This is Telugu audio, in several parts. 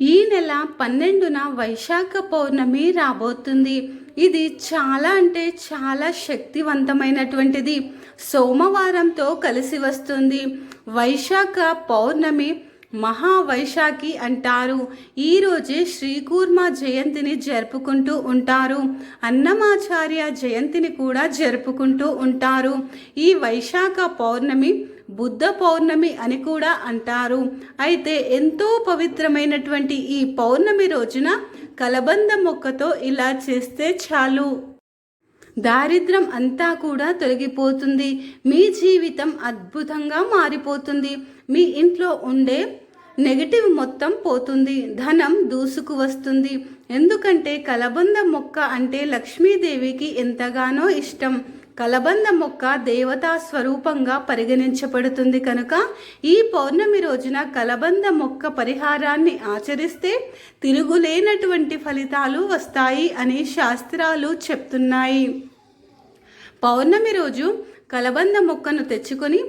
ఈ నెల పన్నెండున వైశాఖ పౌర్ణమి రాబోతుంది. ఇది చాలా అంటే చాలా శక్తివంతమైనటువంటిది. సోమవారంతో కలిసి వస్తుంది. వైశాఖ పౌర్ణమి మహావైశాఖి అంటారు. ఈరోజే శ్రీకూర్మ జయంతిని జరుపుకుంటూ ఉంటారు. అన్నమాచార్య జయంతిని కూడా జరుపుకుంటూ ఉంటారు. ఈ వైశాఖ పౌర్ణమి బుద్ధ పౌర్ణమి అని కూడా అంటారు. అయితే ఎంతో పవిత్రమైనటువంటి ఈ పౌర్ణమి రోజున కలబంద మొక్కతో ఇలా చేస్తే చాలు. దారిద్రం అంతా కూడా తొలగిపోతుంది. మీ జీవితం అద్భుతంగా మారిపోతుంది. మీ ఇంట్లో ఉండే నెగటివ్ మొత్తం పోతుంది. ధనం దూసుకు వస్తుంది. ఎందుకంటే కలబంద మొక్క అంటే లక్ష్మీదేవికి ఎంతగానో ఇష్టం. కలబంద మొక్క దేవతా స్వరూపంగా పరిగణించబడుతుంది కనుక ఈ పౌర్ణమి రోజున కలబంద మొక్క పరిహారాన్ని ఆచరిస్తే తిరుగులేనటువంటి ఫలితాలు వస్తాయి అని శాస్త్రాలు చెప్తున్నాయి. పౌర్ణమి రోజు కలబంద మొక్కను తెచ్చుకొని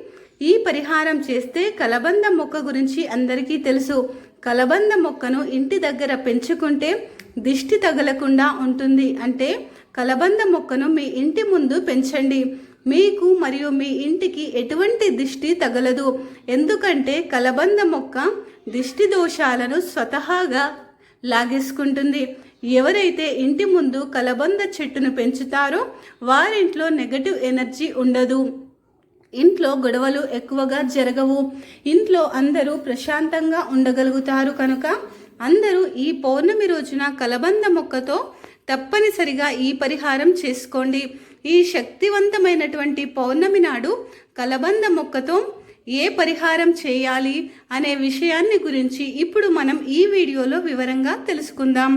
ఈ పరిహారం చేస్తే కలబంద మొక్క గురించి అందరికీ తెలుసు. కలబంద మొక్కను ఇంటి దగ్గర పెంచుకుంటే దిష్టి తగలకుండా ఉంటుంది. అంటే కలబంద మొక్కను మీ ఇంటి ముందు పెంచండి. మీకు మరియు మీ ఇంటికి ఎటువంటి దిష్టి తగలదు. ఎందుకంటే కలబంద మొక్క దిష్టి దోషాలను స్వతహాగా లాగేసుకుంటుంది. ఎవరైతే ఇంటి ముందు కలబంద చెట్టును పెంచుతారో వారింట్లో నెగటివ్ ఎనర్జీ ఉండదు. ఇంట్లో గొడవలు ఎక్కువగా జరగవు. ఇంట్లో అందరూ ప్రశాంతంగా ఉండగలుగుతారు కనుక అందరూ ఈ పౌర్ణమి రోజున కలబంద మొక్కతో తప్పనిసరిగా ఈ పరిహారం చేసుకోండి. ఈ శక్తివంతమైనటువంటి పౌర్ణమి నాడు కలబంద మొక్కతో ఏ పరిహారం చేయాలి అనే విషయాన్ని గురించి ఇప్పుడు మనం ఈ వీడియోలో వివరంగా తెలుసుకుందాం.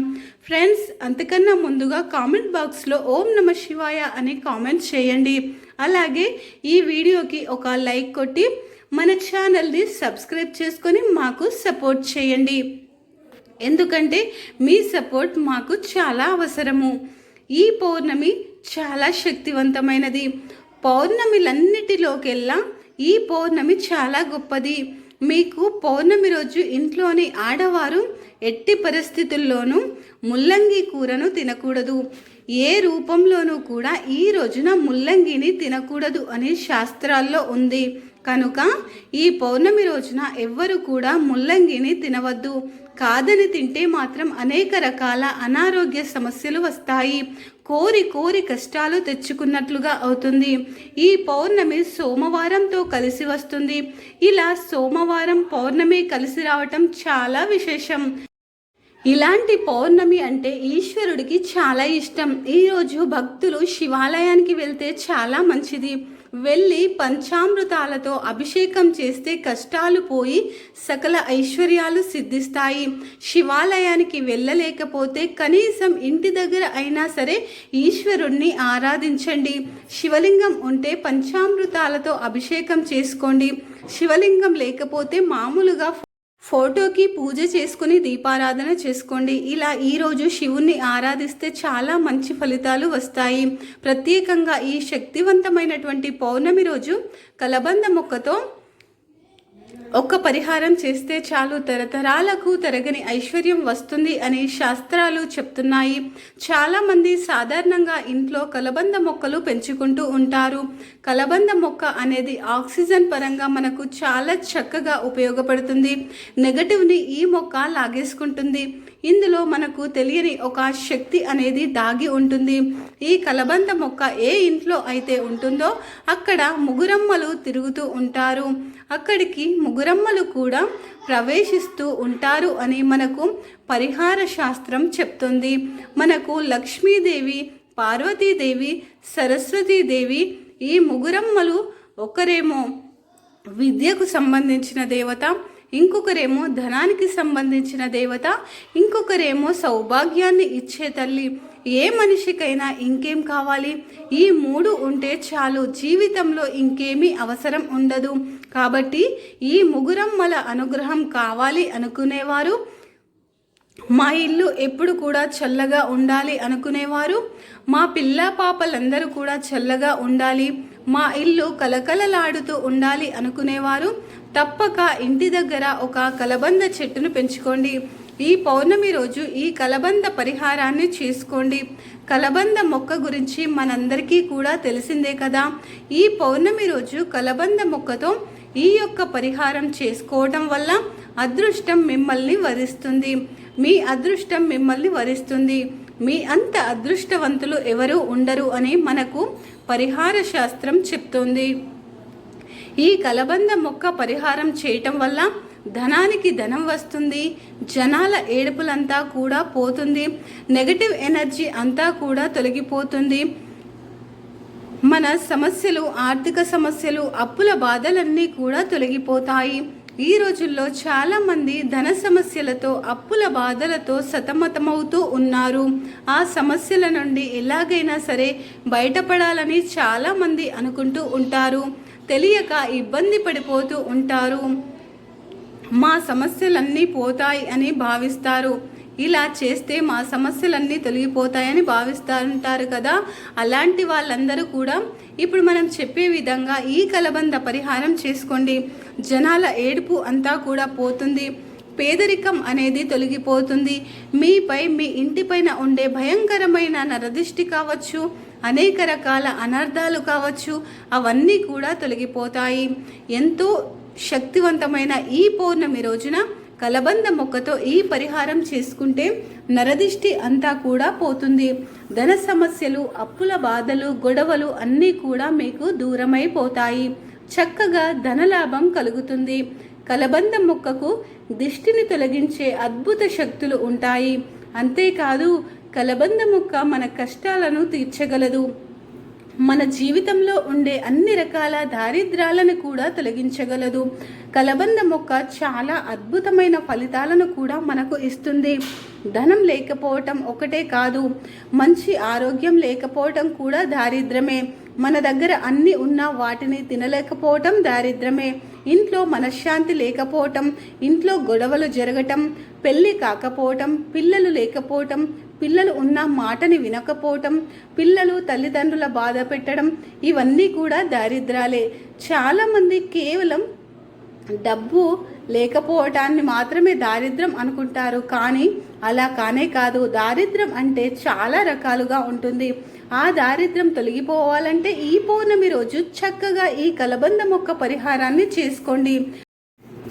ఫ్రెండ్స్ అంతకన్నా ముందుగా కామెంట్ బాక్స్లో ఓం నమ శివాయ అని కామెంట్ చేయండి. అలాగే ఈ వీడియోకి ఒక లైక్ కొట్టి మన ఛానల్ని సబ్స్క్రైబ్ చేసుకొని మాకు సపోర్ట్ చేయండి. ఎందుకంటే మీ సపోర్ట్ మాకు చాలా అవసరము. ఈ పౌర్ణమి చాలా శక్తివంతమైనది. పౌర్ణమిలన్నిటిలోకెల్లా ఈ పౌర్ణమి చాలా గొప్పది. మీకు పౌర్ణమి రోజు ఇంట్లోని ఆడవారు ఎట్టి పరిస్థితుల్లోనూ ముల్లంగి కూరను తినకూడదు. ఏ రూపంలోనూ కూడా ఈ రోజున ముల్లంగిని తినకూడదు అని శాస్త్రాల్లో ఉంది. కనుక ఈ పౌర్ణమి రోజున ఎవ్వరు కూడా ముల్లంగిని తినవద్దు. కాదని తింటే మాత్రం అనేక రకాల అనారోగ్య సమస్యలు వస్తాయి. కోరి కోరి కష్టాలు తెచ్చుకున్నట్లుగా అవుతుంది. ఈ పౌర్ణమి సోమవారంతో కలిసి వస్తుంది. ఇలా సోమవారం పౌర్ణమి కలిసి రావటం చాలా విశేషం. ఇలాంటి పౌర్ణమి అంటే ఈశ్వరుడికి చాలా ఇష్టం. ఈరోజు భక్తులు శివాలయానికి వెళ్తే చాలా మంచిది. వెళ్ళి పంచామృతాలతో అభిషేకం చేస్తే కష్టాలు పోయి సకల ఐశ్వర్యాలు సిద్ధిస్తాయి. శివాలయానికి వెళ్ళలేకపోతే కనీసం ఇంటి దగ్గర అయినా సరే ఈశ్వరుణ్ణి ఆరాధించండి. శివలింగం ఉంటే పంచామృతాలతో అభిషేకం చేసుకోండి. శివలింగం లేకపోతే మామూలుగా ఫోటోకి పూజ చేసుకుని దీపారాధన చేసుకోండి. ఇలా ఈరోజు శివుణ్ణి ఆరాధిస్తే చాలా మంచి ఫలితాలు వస్తాయి. ప్రత్యేకంగా ఈ శక్తివంతమైనటువంటి పౌర్ణమి రోజు కలబంద మొక్కతో ఒక్క పరిహారం చేస్తే చాలు తరతరాలకు తరగని ఐశ్వర్యం వస్తుంది అని శాస్త్రాలు చెప్తున్నాయి. చాలామంది సాధారణంగా ఇంట్లో కలబంద మొక్కలు పెంచుకుంటూ ఉంటారు. కలబంద మొక్క అనేది ఆక్సిజన్ పరంగా మనకు చాలా చక్కగా ఉపయోగపడుతుంది. నెగటివ్ని ఈ మొక్క లాగేసుకుంటుంది. ఇందులో మనకు తెలియని ఒక శక్తి అనేది దాగి ఉంటుంది. ఈ కలబంద మొక్క ఏ ఇంట్లో అయితే ఉంటుందో అక్కడ ముగురమ్మలు తిరుగుతూ ఉంటారు. అక్కడికి ముగురమ్మలు కూడా ప్రవేశిస్తూ ఉంటారు అని మనకు పరిహార శాస్త్రం చెప్తుంది. మనకు లక్ష్మీదేవి పార్వతీదేవి సరస్వతీదేవి ఈ ముగురమ్మలు ఒకరేమో విద్యకు సంబంధించిన దేవత ఇంకొకరేమో ధనానికి సంబంధించిన దేవత ఇంకొకరేమో సౌభాగ్యాన్ని ఇచ్చే తల్లి. ఏ మనిషికైనా ఇంకేం కావాలి? ఈ మూడు ఉంటే చాలు జీవితంలో ఇంకేమీ అవసరం ఉండదు. కాబట్టి ఈ ముగురమ్మల అనుగ్రహం కావాలి అనుకునేవారు. మా ఇల్లు ఎప్పుడు కూడా చల్లగా ఉండాలి అనుకునేవారు. మా పిల్ల పాపలందరూ కూడా చల్లగా ఉండాలి. మా ఇల్లు కలకలలాడుతూ ఉండాలి అనుకునేవారు. తప్పక ఇంటి దగ్గర ఒక కలబంద చెట్టును పెంచుకోండి. ఈ పౌర్ణమి రోజు ఈ కలబంద పరిహారాన్ని చేసుకోండి. కలబంద మొక్క గురించి మనందరికీ కూడా తెలిసిందే కదా. ఈ పౌర్ణమి రోజు కలబంద మొక్కతో ఈ యొక్క పరిహారం చేసుకోవడం వల్ల అదృష్టం మిమ్మల్ని వరిస్తుంది. మీ అదృష్టం మిమ్మల్ని వరిస్తుంది. మీ అంత అదృష్టవంతులు ఎవరు ఉండరు అని మనకు పరిహార శాస్త్రం చెప్తోంది. ఈ కలబంద మొక్క పరిహారం చేయటం వల్ల ధనానికి ధనం వస్తుంది జనాల ఏడుపులంతా కూడా పోతుంది నెగటివ్ ఎనర్జీ అంతా కూడా తొలగిపోతుంది. మన సమస్యలు ఆర్థిక సమస్యలు అప్పుల బాధలన్నీ కూడా తొలగిపోతాయి. ఈ రోజుల్లో చాలామంది ధన సమస్యలతో అప్పుల బాధలతో సతమతమవుతూ ఉన్నారు. ఆ సమస్యల నుండి ఎలాగైనా సరే బయటపడాలని చాలామంది అనుకుంటూ ఉంటారు. తెలియక ఇబ్బంది పడిపోతూ ఉంటారు. మా సమస్యలన్నీ పోతాయి అని భావిస్తారు. ఇలా చేస్తే మా సమస్యలన్నీ తొలగిపోతాయని భావిస్తుంటారు కదా. అలాంటి వాళ్ళందరూ కూడా ఇప్పుడు మనం చెప్పే విధంగా ఈ కలబంద పరిహారం చేసుకోండి. జనాల ఏడుపు అంతా కూడా పోతుంది. పేదరికం అనేది తొలగిపోతుంది. మీపై మీ ఇంటిపైన ఉండే భయంకరమైన నరదిష్టి కావచ్చు అనేక రకాల అనర్థాలు కావచ్చు అవన్నీ కూడా తొలగిపోతాయి. ఎంతో శక్తివంతమైన ఈ పౌర్ణమి రోజున కలబంద మొక్కతో ఈ పరిహారం చేసుకుంటే నరదిష్టి అంతా కూడా పోతుంది. ధన సమస్యలు అప్పుల బాధలు గొడవలు అన్నీ కూడా మీకు దూరమైపోతాయి. చక్కగా ధనలాభం కలుగుతుంది. కలబంద మొక్కకు దిష్టిని తొలగించే అద్భుత శక్తులు ఉంటాయి. అంతేకాదు కలబంద మొక్క మన కష్టాలను తీర్చగలదు. మన జీవితంలో ఉండే అన్ని రకాల దారిద్రాలను కూడా తొలగించగలదు. కలబంద మొక్క చాలా అద్భుతమైన ఫలితాలను కూడా మనకు ఇస్తుంది. ధనం లేకపోవటం ఒకటే కాదు మంచి ఆరోగ్యం లేకపోవటం కూడా దారిద్రమే. మన దగ్గర అన్ని ఉన్న వాటిని తినలేకపోవటం దారిద్రమే. ఇంట్లో మనశ్శాంతి లేకపోవటం ఇంట్లో గొడవలు జరగటం పెళ్ళి కాకపోవటం పిల్లలు లేకపోవటం పిల్లలు ఉన్న మాటని వినకపోవటం పిల్లలు తల్లిదండ్రుల బాధ పెట్టడం ఇవన్నీ కూడా దారిద్రాలే. చాలామంది కేవలం డబ్బు లేకపోవటాన్ని మాత్రమే దారిద్రం అనుకుంటారు. కానీ అలా కానే కాదు. దారిద్రం అంటే చాలా రకాలుగా ఉంటుంది. ఆ దారిద్రం తొలగిపోవాలంటే ఈ పౌర్ణమి రోజు చక్కగా ఈ కలబంద మొక్క పరిహారాన్ని చేసుకోండి.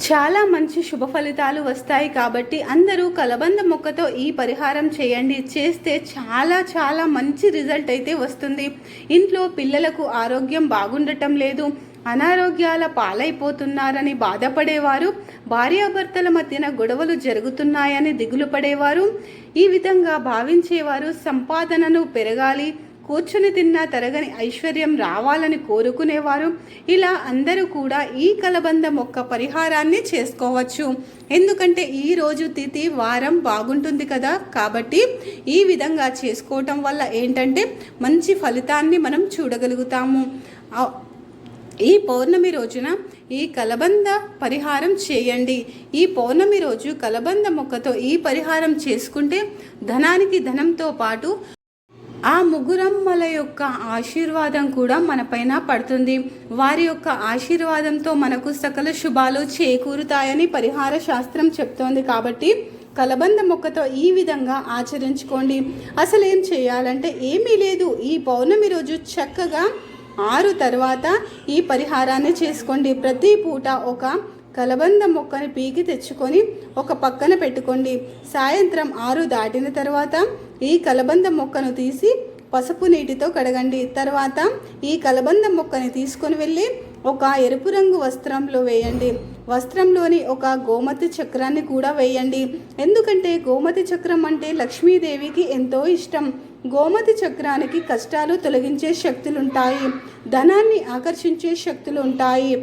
చాలా మంచి శుభ ఫలితాలు వస్తాయి కాబట్టి అందరూ కలబంద మొక్కతో ఈ పరిహారం చేయండి. చేస్తే చాలా చాలా మంచి రిజల్ట్ అయితే వస్తుంది. ఇంట్లో పిల్లలకు ఆరోగ్యం బాగుండటం లేదు. అనారోగ్యాల పాలైపోతున్నారని బాధపడేవారు భార్యాభర్తల మధ్యన గొడవలు జరుగుతున్నాయని దిగులు పడేవారు. ఈ విధంగా భావించేవారు సంపాదనను పెరగాలి. కూర్చుని తిన్న తరగని ఐశ్వర్యం రావాలని కోరుకునేవారు. ఇలా అందరూ కూడా ఈ కలబంద మొక్క పరిహారాన్ని చేసుకోవచ్చు. ఎందుకంటే ఈ రోజు తిథి వారం బాగుంటుంది కదా. కాబట్టి ఈ విధంగా చేసుకోవటం వల్ల ఏంటంటే మంచి ఫలితాన్ని మనం చూడగలుగుతాము. ఈ పౌర్ణమి రోజున ఈ కలబంద పరిహారం చేయండి. ఈ పౌర్ణమి రోజు కలబంద మొక్కతో ఈ పరిహారం చేసుకుంటే ధనానికి ధనంతో పాటు ఆ ముగ్గురమ్మల యొక్క ఆశీర్వాదం కూడా మనపైన పడుతుంది. వారి యొక్క ఆశీర్వాదంతో మనకు సకల శుభాలు చేకూరుతాయని పరిహార శాస్త్రం చెప్తోంది కాబట్టి కలబంద మొక్కతో ఈ విధంగా ఆచరించుకోండి. అసలు ఏం చేయాలంటే ఏమీ లేదు. ఈ పౌర్ణమి రోజు చక్కగా ఆరు తర్వాత ఈ పరిహారాన్ని చేసుకోండి. ప్రతి పూట ఒక కలబంద మొక్కని పీకి తెచ్చుకొని ఒక పక్కన పెట్టుకోండి. సాయంత్రం ఆరు దాటిన తర్వాత ఈ కలబంద మొక్కను తీసి పసుపు నీటితో కడగండి. తర్వాత ఈ కలబంద మొక్కని తీసుకొని వెళ్ళి ఒక ఎరుపు రంగు వస్త్రంలో వేయండి. వస్త్రంలోని ఒక గోమతి చక్రాన్ని కూడా వేయండి. ఎందుకంటే గోమతి చక్రం అంటే లక్ష్మీదేవికి ఎంతో ఇష్టం. గోమతి చక్రానికి కష్టాలు తొలగించే శక్తులుంటాయి. ధనాన్ని ఆకర్షించే శక్తులు ఉంటాయి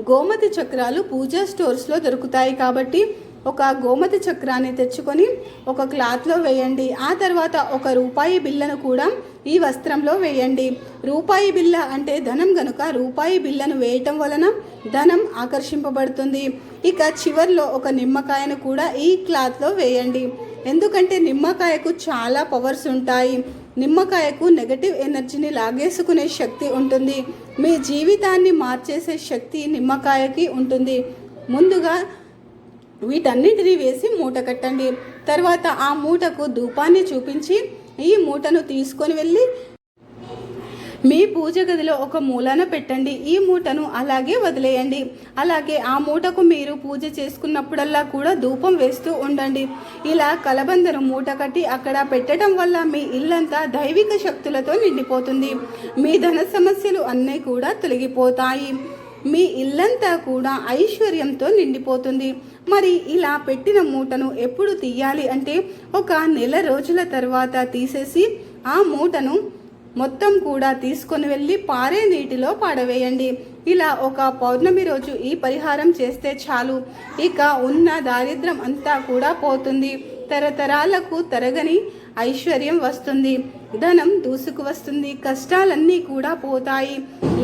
గోమతి చక్రాలు పూజా స్టోర్స్లో దొరుకుతాయి కాబట్టి ఒక గోమతి చక్రాన్ని తెచ్చుకొని ఒక క్లాత్లో వేయండి. ఆ తర్వాత ఒక రూపాయి బిల్లను కూడా ఈ వస్త్రంలో వేయండి. రూపాయి బిల్ల అంటే ధనం గనుక రూపాయి బిల్లను వేయటం వలన ధనం ఆకర్షింపబడుతుంది. ఇక చివర్లో ఒక నిమ్మకాయను కూడా ఈ క్లాత్లో వేయండి. ఎందుకంటే నిమ్మకాయకు చాలా పవర్స్ ఉంటాయి. నిమ్మకాయకు నెగటివ్ ఎనర్జీని లాగేసుకునే శక్తి ఉంటుంది. మీ జీవితాన్ని మార్చేసే శక్తి నిమ్మకాయకి ఉంటుంది. ముందుగా వీటన్నిటిని వేసి మూట కట్టండి. తర్వాత ఆ మూటకు ధూపాన్ని చూపించి ఈ మూటను తీసుకొని వెళ్ళి మీ పూజ గదిలో ఒక మూలన పెట్టండి. ఈ మూటను అలాగే వదిలేయండి. అలాగే ఆ మూటకు మీరు పూజ చేసుకున్నప్పుడల్లా కూడా ధూపం వేస్తూ ఉండండి. ఇలా కలబందను మూట కట్టి అక్కడ పెట్టడం వల్ల మీ ఇల్లంతా దైవిక శక్తులతో నిండిపోతుంది. మీ ధన సమస్యలు అన్నీ కూడా తొలగిపోతాయి. మీ ఇల్లంతా కూడా ఐశ్వర్యంతో నిండిపోతుంది. మరి ఇలా పెట్టిన మూటను ఎప్పుడు తీయాలి అంటే ఒక నెల రోజుల తర్వాత తీసేసి ఆ మూటను మొత్తం కూడా తీసుకొని వెళ్ళి పారే నీటిలో పాడవేయండి. ఇలా ఒక పౌర్ణమి రోజు ఈ పరిహారం చేస్తే చాలు. ఇక ఉన్న దారిద్రం అంతా కూడా పోతుంది. తరతరాలకు తరగని ఐశ్వర్యం వస్తుంది. ధనం దూసుకు వస్తుంది. కష్టాలన్నీ కూడా పోతాయి.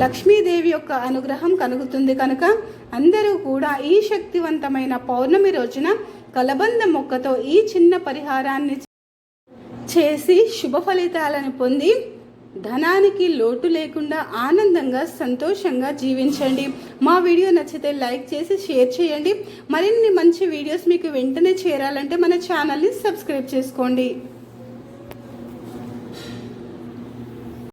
లక్ష్మీదేవి యొక్క అనుగ్రహం కలుగుతుంది కనుక అందరూ కూడా ఈ శక్తివంతమైన పౌర్ణమి రోజున కలబంద మొక్కతో ఈ చిన్న పరిహారాన్ని చేసి శుభ ఫలితాలను పొంది ధనానికి లోటు లేకుండా ఆనందంగా సంతోషంగా జీవించండి. మా వీడియో నచ్చితే లైక్ చేసి షేర్ చేయండి. మరిన్ని మంచి వీడియోస్ మీకు వెంటనే చేరాలంటే మన ఛానల్ని సబ్స్క్రైబ్ చేసుకోండి.